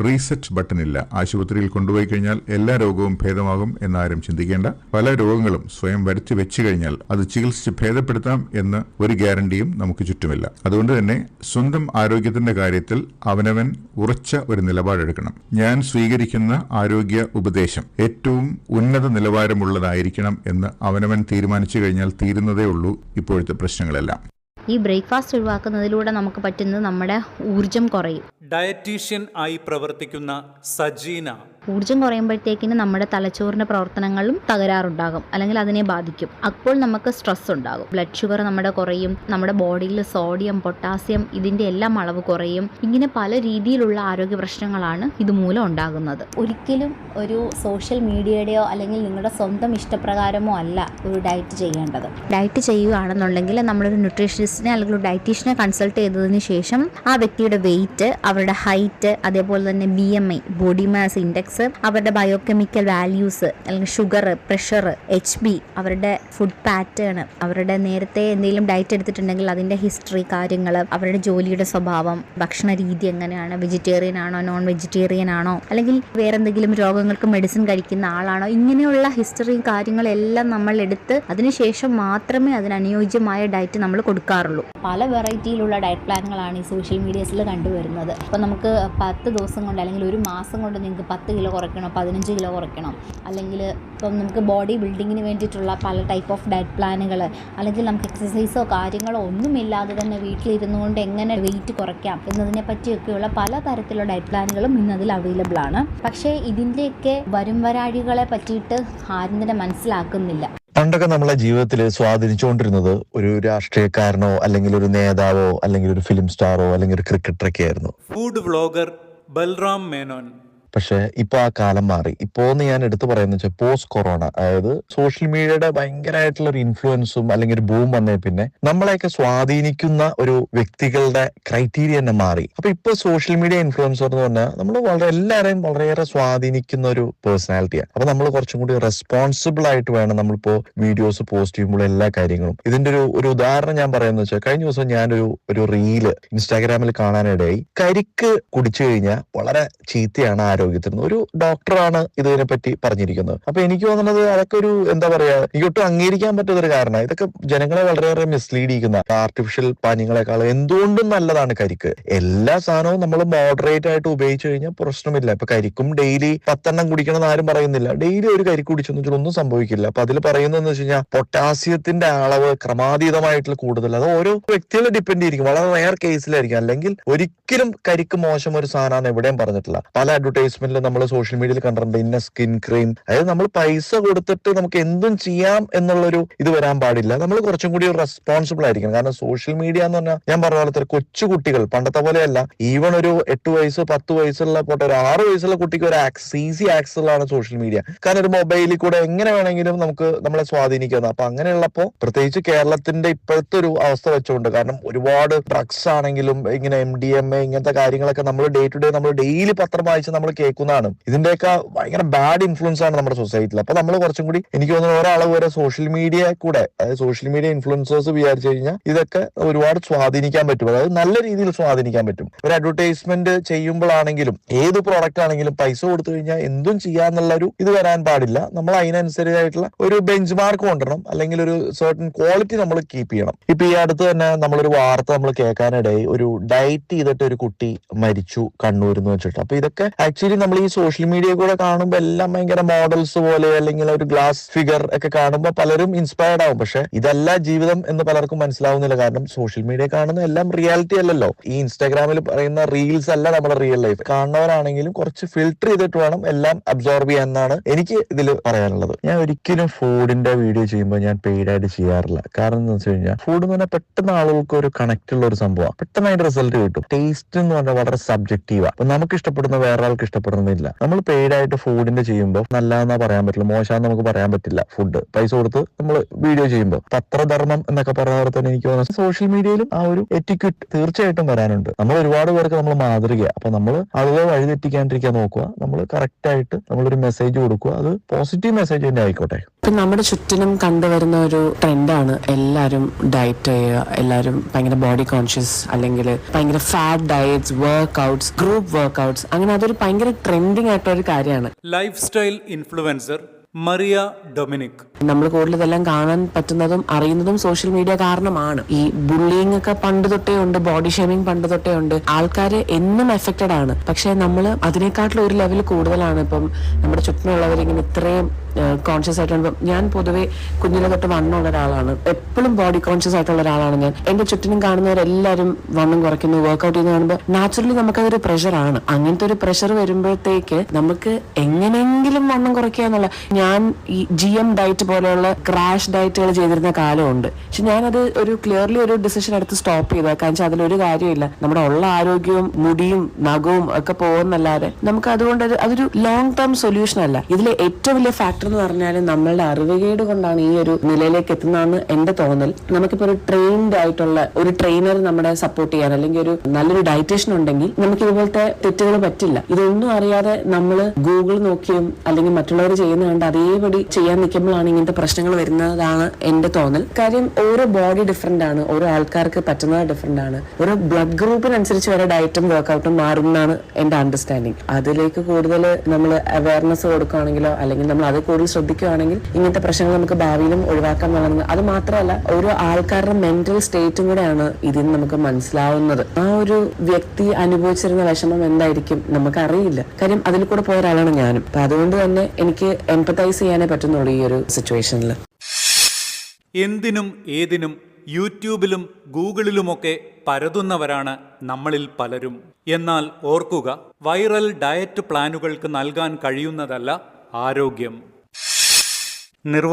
Reset button ഇല്ല ആശുപത്രിയിൽ കൊണ്ടുപോയി കഴിഞ്ഞാൽ എല്ലാ രോഗവും ഭേദമാകും എന്നാരും ചിന്തിക്കേണ്ട. പല രോഗങ്ങളും സ്വയം വരുത്തി വെച്ചു കഴിഞ്ഞാൽ അത് ചികിത്സിച്ച് ഭേദപ്പെടുത്താം എന്ന് ഒരു ഗ്യാരണ്ടിയും നമുക്ക് ചുറ്റുമില്ല. അതുകൊണ്ട് തന്നെ സ്വന്തം ആരോഗ്യത്തിന്റെ കാര്യത്തിൽ അവനവൻ ഉറച്ച ഒരു നിലപാടെടുക്കണം. ഞാൻ സ്വീകരിക്കുന്ന ആരോഗ്യ ഉപദേശം ഏറ്റവും ഉന്നത നിലവാരമുള്ളതായിരിക്കണം എന്ന് അവനവൻ തീരുമാനിച്ചു കഴിഞ്ഞാൽ തീരുന്നതേ ഉള്ളൂ ഇപ്പോഴത്തെ പ്രശ്നങ്ങളെല്ലാം. ഈ ബ്രേക്ക്ഫാസ്റ്റ് ഒഴിവാക്കുന്നതിലൂടെ നമുക്ക് പറ്റുന്നത് നമ്മുടെ ഊർജം കുറയും. ഡയറ്റീഷ്യൻ ആയി പ്രവർത്തിക്കുന്ന സജീന ഊർജം കുറയുമ്പോഴത്തേക്കിന് നമ്മുടെ തലച്ചോറിന്റെ പ്രവർത്തനങ്ങളും തകരാറുണ്ടാകും അല്ലെങ്കിൽ അതിനെ ബാധിക്കും. അപ്പോൾ നമുക്ക് സ്ട്രെസ് ഉണ്ടാകും. ബ്ലഡ് ഷുഗർ നമ്മുടെ കുറയും നമ്മുടെ ബോഡിയിൽ സോഡിയം പൊട്ടാസ്യം ഇതിന്റെ എല്ലാം അളവ് കുറയും. ഇങ്ങനെ പല രീതിയിലുള്ള ആരോഗ്യ പ്രശ്നങ്ങളാണ് ഇതുമൂലം ഉണ്ടാകുന്നത്. ഒരിക്കലും ഒരു സോഷ്യൽ മീഡിയയുടെയോ അല്ലെങ്കിൽ നിങ്ങളുടെ സ്വന്തം ഇഷ്ടപ്രകാരമോ അല്ല ഒരു ഡയറ്റ് ചെയ്യേണ്ടത്. ഡയറ്റ് ചെയ്യുകയാണെന്നുണ്ടെങ്കിൽ നമ്മളൊരു ന്യൂട്രീഷനിസ്റ്റിനെ അല്ലെങ്കിൽ ഒരു ഡയറ്റീഷ്യനെ കൺസൾട്ട് ചെയ്തതിന് ശേഷം ആ വ്യക്തിയുടെ വെയിറ്റ് അവരുടെ ഹൈറ്റ് അതേപോലെ തന്നെ B M I body mass index അവരുടെ ബയോകെമിക്കൽ വാല്യൂസ് അല്ലെങ്കിൽ ഷുഗർ പ്രഷർ എച്ച് ബി അവരുടെ ഫുഡ് പാറ്റേൺ അവരുടെ നേരത്തെ എന്തെങ്കിലും ഡയറ്റ് എടുത്തിട്ടുണ്ടെങ്കിൽ അതിന്റെ ഹിസ്റ്ററി കാര്യങ്ങൾ അവരുടെ ജോലിയുടെ സ്വഭാവം ഭക്ഷണ രീതി എങ്ങനെയാണ് വെജിറ്റേറിയൻ ആണോ നോൺ വെജിറ്റേറിയൻ ആണോ അല്ലെങ്കിൽ വേറെ എന്തെങ്കിലും രോഗങ്ങൾക്ക് മെഡിസിൻ കഴിക്കുന്ന ആളാണോ ഇങ്ങനെയുള്ള ഹിസ്റ്ററിയും കാര്യങ്ങളെല്ലാം നമ്മൾ എടുത്ത് അതിനുശേഷം മാത്രമേ അതിനനുയോജ്യമായ ഡയറ്റ് നമ്മൾ കൊടുക്കാറുള്ളൂ. പല വെറൈറ്റിയിലുള്ള ഡയറ്റ് പ്ലാനുകളാണ് ഈ സോഷ്യൽ മീഡിയസിൽ കണ്ടുവരുന്നത്. അപ്പോൾ നമുക്ക് പത്ത് ദിവസം കൊണ്ട് അല്ലെങ്കിൽ ഒരു മാസം കൊണ്ട് നിങ്ങൾക്ക് പത്ത് കിലോ കുറയ്ക്കണം പതിനഞ്ച് കിലോ കുറയ്ക്കണം. അല്ലെങ്കിൽ ഇപ്പം നമുക്ക് ബോഡി ബിൽഡിങ്ങിന് വേണ്ടിയിട്ടുള്ള പല ടൈപ്പ് ഓഫ് ഡയറ്റ് പ്ലാനുകൾ അല്ലെങ്കിൽ നമുക്ക് എക്സസൈസോ കാര്യങ്ങളോ ഒന്നുമില്ലാതെ തന്നെ വീട്ടിലിരുന്നു കൊണ്ട് എങ്ങനെ വെയിറ്റ് കുറയ്ക്കാം എന്നതിനെ പറ്റിയൊക്കെയുള്ള പല തരത്തിലുള്ള ഡയറ്റ് പ്ലാനുകളും ഇന്നതിൽ അവൈലബിൾ ആണ്. പക്ഷേ ഇതിന്റെയൊക്കെ വരും വരാഴികളെ പറ്റിയിട്ട് ആരും തന്നെ മനസ്സിലാക്കുന്നില്ല. പണ്ടൊക്കെ നമ്മളെ ജീവിതത്തിൽ സ്വാധീനിച്ചുകൊണ്ടിരുന്നത് ഒരു രാഷ്ട്രീയക്കാരനോ അല്ലെങ്കിൽ ഒരു നേതാവോ അല്ലെങ്കിൽ ഒരു ഫിലിം സ്റ്റാറോ അല്ലെങ്കിൽ ഒരു ക്രിക്കറ്ററൊക്കെ ആയിരുന്നു. ഫുഡ് വ്ളോഗർ ബൽറാം മേനോൻ പക്ഷെ ഇപ്പൊ ആ കാലം മാറി. ഇപ്പോന്ന് ഞാൻ എടുത്തു പറയുന്നത് വെച്ചാൽ പോസ്റ്റ് കൊറോണ അതായത് സോഷ്യൽ മീഡിയയുടെ ഭയങ്കരമായിട്ടുള്ള ഒരു ഇൻഫ്ലുവൻസും അല്ലെങ്കിൽ ഒരു ബൂം വന്നേ പിന്നെ നമ്മളെയൊക്കെ സ്വാധീനിക്കുന്ന ഒരു വ്യക്തികളുടെ ക്രൈറ്റീരിയ തന്നെ മാറി. അപ്പൊ ഇപ്പൊ സോഷ്യൽ മീഡിയ ഇൻഫ്ലുവൻസർ എന്ന് പറഞ്ഞാൽ നമ്മൾ വളരെ എല്ലാവരെയും വളരെയേറെ സ്വാധീനിക്കുന്ന ഒരു പേഴ്സണാലിറ്റിയാണ് അപ്പൊ നമ്മൾ കുറച്ചും കൂടി റെസ്പോൺസിബിൾ ആയിട്ട് വേണം നമ്മളിപ്പോ വീഡിയോസ് പോസ്റ്റ് ചെയ്യുമ്പോൾ എല്ലാ കാര്യങ്ങളും. ഇതിന്റെ ഒരു ഒരു ഉദാഹരണം ഞാൻ പറയുന്നത് വെച്ചാൽ കഴിഞ്ഞ ദിവസം ഞാനൊരു ഒരു റീൽ ഇൻസ്റ്റാഗ്രാമിൽ കാണാനിടയായി. കരിക്ക് കുടിച്ചു കഴിഞ്ഞാൽ വളരെ ചീത്തയാണ് ആരോഗ്യത്തിന് ഒരു ഡോക്ടറാണ് ഇതിനെ പറ്റി പറഞ്ഞിരിക്കുന്നത്. അപ്പൊ എനിക്ക് തോന്നുന്നത് അതൊക്കെ ഒരു എന്താ പറയാ എനിക്ക് ഒട്ടും അംഗീകരിക്കാൻ ഒരു കാരണം. ഇതൊക്കെ ജനങ്ങളെ വളരെയേറെ മിസ്ലീഡ് ചെയ്യുന്ന ആർട്ടിഫിഷ്യൽ പാനീയങ്ങളെക്കാൾ എന്തുകൊണ്ടും നല്ലതാണ് കരിക്ക്. എല്ലാ സാധനവും നമ്മൾ മോഡറേറ്റ് ആയിട്ട് ഉപയോഗിച്ചു കഴിഞ്ഞാൽ പ്രശ്നമില്ല. ഇപ്പൊ കരിക്കും ഡെയിലി പത്തെണ്ണം കുടിക്കണമെന്ന് ആരും പറയുന്നില്ല. ഡെയിലി ഒരു കരിക്ക് കുടിച്ചെന്ന് വെച്ചാൽ ഒന്നും സംഭവിക്കില്ല. അപ്പൊ അതിൽ പറയുന്നതെന്ന് വെച്ച് കഴിഞ്ഞാൽ പൊട്ടാസ്യത്തിന്റെ അളവ് ക്രമാതീതമായിട്ടുള്ള കൂടുതൽ. അത് ഓരോ വ്യക്തികളെ ഡിപ്പെൻഡ് ചെയ്തിരിക്കും. വളരെ റയർ കേസിലായിരിക്കും അല്ലെങ്കിൽ ഒരിക്കലും കരിക്ക് മോശം ഒരു സാധനമാണ് എവിടെയും പറഞ്ഞിട്ടില്ല. പല അഡ്വർടൈസ്മെന്റിൽ നമ്മൾ സോഷ്യൽ മീഡിയയിൽ കണ്ടിട്ടുണ്ട് ഇന്ന സ്കിൻ ക്രീം അതായത് നമ്മൾ പൈസ കൊടുത്തിട്ട് നമുക്ക് എന്തും ചെയ്യാം എന്നുള്ളൊരു ഇത് വരാൻ പാടില്ല. നമ്മൾ കുറച്ചും കൂടി റെസ്പോൺസിബിൾ ആയിരിക്കണം. കാരണം സോഷ്യൽ മീഡിയ എന്ന് പറഞ്ഞാൽ ഞാൻ പറഞ്ഞ പോലത്തെ കൊച്ചു കുട്ടികൾ പണ്ടത്തെ പോലെയല്ല. ഈവൺ ഒരു എട്ട് വയസ്സ് പത്ത് വയസ്സുള്ള പോട്ടെ ഒരു ആറ് വയസ്സുള്ള കുട്ടിക്ക് ഒരു ആക്സസ് ഈസി ആക്സസ് ഉള്ളതാണ് സോഷ്യൽ മീഡിയ കാരണം ഒരു മൊബൈലിൽ കൂടെ എങ്ങനെ വേണമെങ്കിലും നമുക്ക് നമ്മളെ സ്വാധീനിക്കുന്നത് അപ്പൊ അങ്ങനെയുള്ളപ്പോ പ്രത്യേകിച്ച് കേരളത്തിന്റെ ഇപ്പോഴത്തെ ഒരു അവസ്ഥ വെച്ചുകൊണ്ട് കാരണം ഒരുപാട് ഡ്രഗ്സ് ആണെങ്കിലും ഇങ്ങനെ എം ഡി എം എ ഇങ്ങനത്തെ കാര്യങ്ങളൊക്കെ നമ്മൾ ഡേ ടു ഡേ നമ്മൾ ഡെയിലി പത്രം വായിച്ച് നമ്മൾ കേൾക്കുന്നതാണ്. ഇതിന്റെയൊക്കെ ഭയങ്കര ബാഡ് ഇൻഫ്ലുവൻസ് ആണ് നമ്മുടെ സൊസൈറ്റിയിൽ അപ്പൊ നമ്മൾ കുറച്ചും കൂടി എനിക്ക് തോന്നുന്നു ഒരാളെ വരെ സോഷ്യൽ മീഡിയ കൂടെ അതായത് സോഷ്യൽ മീഡിയ ഇൻഫ്ലുവൻസേഴ്സ് വിചാരിച്ചു കഴിഞ്ഞാൽ ഇതൊക്കെ ഒരുപാട് സ്വാധീനിക്കാൻ പറ്റും. അതായത് നല്ല രീതിയിൽ സ്വാധീനിക്കാൻ പറ്റും. ഒരു അഡ്വർടൈസ്മെന്റ് ചെയ്യുമ്പോഴാണെങ്കിലും ഏത് പ്രോഡക്റ്റ് ആണെങ്കിലും പൈസ കൊടുത്തു കഴിഞ്ഞാൽ എന്തും ചെയ്യാന്നുള്ള ഒരു ഇത് വരാൻ പാടില്ല. നമ്മൾ അതിനനുസരിച്ചായിട്ടുള്ള ഒരു ബെഞ്ച് മാർക്ക് കൊണ്ടുവരണം. അല്ലെങ്കിൽ ഒരു സർട്ടൺ ക്വാളിറ്റി നമ്മൾ കീപ്പ് ചെയ്യണം. ഇപ്പൊ ഈ അടുത്ത് തന്നെ നമ്മളൊരു വാർത്ത നമ്മൾ കേൾക്കാനിടയായി ഒരു ഡയറ്റ് ചെയ്തിട്ട് ഒരു കുട്ടി മരിച്ചു എന്ന് വെച്ചിട്ട്. അപ്പൊ ഇതൊക്കെ ആക്ച്വലി നമ്മൾ ഈ സോഷ്യൽ മീഡിയ കൂടെ കാണുമ്പോൾ എല്ലാം ഭയങ്കര മോഡൽസ് പോലെ അല്ലെങ്കിൽ ഒരു ഗ്ലാസ് ഫിഗർ ഒക്കെ കാണുമ്പോൾ പലരും ഇൻസ്പയർഡ് ആവും. പക്ഷെ ഇതല്ല ജീവിതം എന്ന് പലർക്കും മനസ്സിലാവുന്നില്ല. കാരണം സോഷ്യൽ മീഡിയ കാണുന്ന എല്ലാം റിയാലിറ്റി അല്ലല്ലോ. ഈ ഇൻസ്റ്റാഗ്രാമിൽ പറയുന്ന റീൽസ് അല്ല നമ്മുടെ റിയൽ ലൈഫ് കാണുന്നവരാണെങ്കിലും കുറച്ച് ഫിൽട്ടർ ചെയ്തിട്ട് വേണം എല്ലാം അബ്സോർബ് ചെയ്യാൻ എന്നാണ് എനിക്ക് ഇതിൽ പറയാനുള്ളത്. ഞാൻ ഒരിക്കലും ഫുഡിന്റെ വീഡിയോ ചെയ്യുമ്പോൾ ഞാൻ പെയ്ഡ് ആയിട്ട് ചെയ്യാറില്ല. കാരണം എന്ന് വെച്ച് കഴിഞ്ഞാൽ ഫുഡ് എന്ന് പറഞ്ഞാൽ പെട്ടെന്ന് ആളുകൾക്ക് ഒരു കണക്ട് ഉള്ള ഒരു സംഭവമാണ് പെട്ടെന്ന് അതിന്റെ റിസൾട്ട് കിട്ടും. ടേസ്റ്റ് എന്ന് പറഞ്ഞാൽ വളരെ സബ്ജക്റ്റീവാണ് നമുക്ക് ഇഷ്ടപ്പെടുന്ന വേറെ ആൾക്ക് ഇഷ്ടപ്പെടുന്ന ഇഷ്ടപ്പെടണമെന്നില്ല നമ്മൾ പെയ്ഡായിട്ട് ഫുഡിന്റെ ചെയ്യുമ്പോൾ നല്ലതെന്നാ പറയാൻ പറ്റില്ല. മോശമെന്ന് നമുക്ക് പറയാൻ പറ്റില്ല ഫുഡ് പൈസ കൊടുത്ത് നമ്മൾ വീഡിയോ ചെയ്യുമ്പോൾ പത്രധർമ്മം എന്നൊക്കെ പോലെ തന്നെ എനിക്ക് തോന്നുന്നത് സോഷ്യൽ മീഡിയയിലും ആ ഒരു എറ്റിക്യൂട്ട് തീർച്ചയായിട്ടും വരാനുണ്ട്. നമ്മൾ ഒരുപാട് പേർക്ക് നമ്മൾ മാതൃക അപ്പൊ നമ്മൾ ആളുകളെ വഴിതെറ്റിക്കാണ്ടിരിക്കാൻ നോക്കുക. നമ്മൾ കറക്റ്റ് ആയിട്ട് നമ്മളൊരു മെസ്സേജ് കൊടുക്കുക. അത് പോസിറ്റീവ് മെസ്സേജ് തന്നെ ആയിക്കോട്ടെ. ഇപ്പം നമ്മുടെ ചുറ്റിനും കണ്ടുവരുന്ന ഒരു ട്രെൻഡാണ് എല്ലാവരും ഡയറ്റ് ചെയ്യുക. എല്ലാവരും ഭയങ്കര ബോഡി കോൺഷ്യസ് അല്ലെങ്കിൽ ഭയങ്കര fat diets workouts group workouts അങ്ങനെ അതൊരു ഭയങ്കര ട്രെൻഡിങ് ആയിട്ടുള്ള ഒരു കാര്യമാണ്. Lifestyle influencer Maria Dominic നമ്മൾ കൂടുതൽ ഇതെല്ലാം കാണാൻ പറ്റുന്നതും അറിയുന്നതും സോഷ്യൽ മീഡിയ കാരണമാണ്. ഈ ബുള്ളിങ് ഒക്കെ പണ്ട് തൊട്ടേ ഉണ്ട് ബോഡി ഷേമിങ് പണ്ട് തൊട്ടേ ഉണ്ട്. ആൾക്കാർ എന്നും എഫക്റ്റഡ് ആണ്. പക്ഷെ നമ്മൾ അതിനേക്കാട്ടിലും ഒരു ലെവൽ കൂടുതലാണ് ഇപ്പം നമ്മുടെ ചുറ്റിനുള്ളവരിങ്ങനെ ഇത്രയും കോൺഷ്യസ് ആയിട്ടുള്ള ഞാൻ പൊതുവെ കുഞ്ഞിലെ തൊട്ട് വണ്ണമുള്ള ഒരാളാണ്. എപ്പോഴും ബോഡി കോൺഷ്യസ് ആയിട്ടുള്ള ഒരാളാണ് ഞാൻ. എന്റെ ചുറ്റിനും കാണുന്നവരെല്ലാവരും വണ്ണം കുറയ്ക്കുന്നു വർക്ക്ഔട്ട് ചെയ്യുന്ന കാണുമ്പോൾ നാച്ചുറലി നമുക്കതൊരു പ്രഷറാണ് അങ്ങനത്തെ ഒരു പ്രഷർ വരുമ്പോഴത്തേക്ക് നമുക്ക് എങ്ങനെയെങ്കിലും വണ്ണം കുറയ്ക്കുക എന്നുള്ള ഞാൻ ഈ ജി എം ഡയറ്റ് പോലെയുള്ള ക്രാഷ് ഡയറ്റുകൾ ചെയ്തിരുന്ന കാലമുണ്ട്. പക്ഷെ ഞാനത് ഒരു ക്ലിയർലി ഒരു ഡിസിഷൻ എടുത്ത് സ്റ്റോപ്പ് ചെയ്ത. കാരണം വെച്ചാൽ അതിലൊരു കാര്യമില്ല. നമ്മുടെ ഉള്ള ആരോഗ്യവും മുടിയും നഖവും ഒക്കെ പോകുന്നല്ലാതെ നമുക്ക് അതുകൊണ്ട് അതൊരു ലോങ് ടേം സൊല്യൂഷൻ അല്ല. ഇതിലെ ഏറ്റവും വലിയ ഫാക്ടർ എന്ന് പറഞ്ഞാൽ നമ്മളുടെ അറിവുകേട് കൊണ്ടാണ് ഈ ഒരു നിലയിലേക്ക് എത്തുന്നതെന്ന് എന്റെ തോന്നൽ. നമുക്കിപ്പോ ഒരു ട്രെയിൻഡ് ആയിട്ടുള്ള ഒരു ട്രെയിനർ നമ്മുടെ സപ്പോർട്ട് ചെയ്യാൻ അല്ലെങ്കിൽ ഒരു നല്ലൊരു ഡയറ്റീഷ്യൻ ഉണ്ടെങ്കിൽ നമുക്ക് ഇതുപോലത്തെ തെറ്റുകൾ പറ്റില്ല. ഇതൊന്നും അറിയാതെ നമ്മൾ ഗൂഗിൾ നോക്കിയും അല്ലെങ്കിൽ മറ്റുള്ളവർ ചെയ്യുന്ന കണ്ട് അതേപടി ചെയ്യാൻ നിൽക്കുമ്പോഴാണ് ഇങ്ങനത്തെ പ്രശ്നങ്ങൾ വരുന്നതാണ് എന്റെ തോന്നൽ. കാര്യം ഓരോ ബോഡി ഡിഫറെന്റ് ആണ് ഓരോ ആൾക്കാർക്ക് പറ്റുന്നത് ഡിഫറെന്റ് ആണ്. ഓരോ ബ്ലഡ് ഗ്രൂപ്പിനനുസരിച്ച് വരെ ഡയറ്റും വർക്കൗട്ടും മാറുന്നതാണ് എന്റെ അണ്ടർസ്റ്റാൻഡിങ് അതിലേക്ക് കൂടുതൽ നമ്മൾ അവയർനെസ് കൊടുക്കുകയാണെങ്കിലോ അല്ലെങ്കിൽ നമ്മൾ അത് കൂടുതൽ ശ്രദ്ധിക്കുകയാണെങ്കിൽ ഇങ്ങനത്തെ പ്രശ്നങ്ങൾ നമുക്ക് ഭാവിയിലും ഒഴിവാക്കാൻ തുടങ്ങുന്നത് അത് മാത്രമല്ല ഓരോ ആൾക്കാരുടെ മെന്റൽ സ്റ്റേറ്റും കൂടെയാണ് ഇതിന് നമുക്ക് മനസ്സിലാവുന്നത്. ആ ഒരു വ്യക്തി അനുഭവിച്ചിരുന്ന വിഷമം എന്തായിരിക്കും നമുക്കറിയില്ല. കാര്യം അതിൽ കൂടെ പോയ ഒരാളാണ് ഞാനും. അപ്പൊ അതുകൊണ്ട് തന്നെ എനിക്ക് എംപത്തൈസ് ചെയ്യാനേ പറ്റുന്നുള്ളൂ ഈ ഒരു സിറ്റുവേഷനിൽ എന്തിനും ഏതിനും യൂട്യൂബിലും ഗൂഗിളിലുമൊക്കെ പരതുന്നവരാണ് നമ്മളിൽ പലരും. എന്നാൽ ഓർക്കുക വൈറൽ ഡയറ്റ് പ്ലാനുകൾക്ക് നൽകാൻ കഴിയുന്നതല്ല ആരോഗ്യം. निर्वा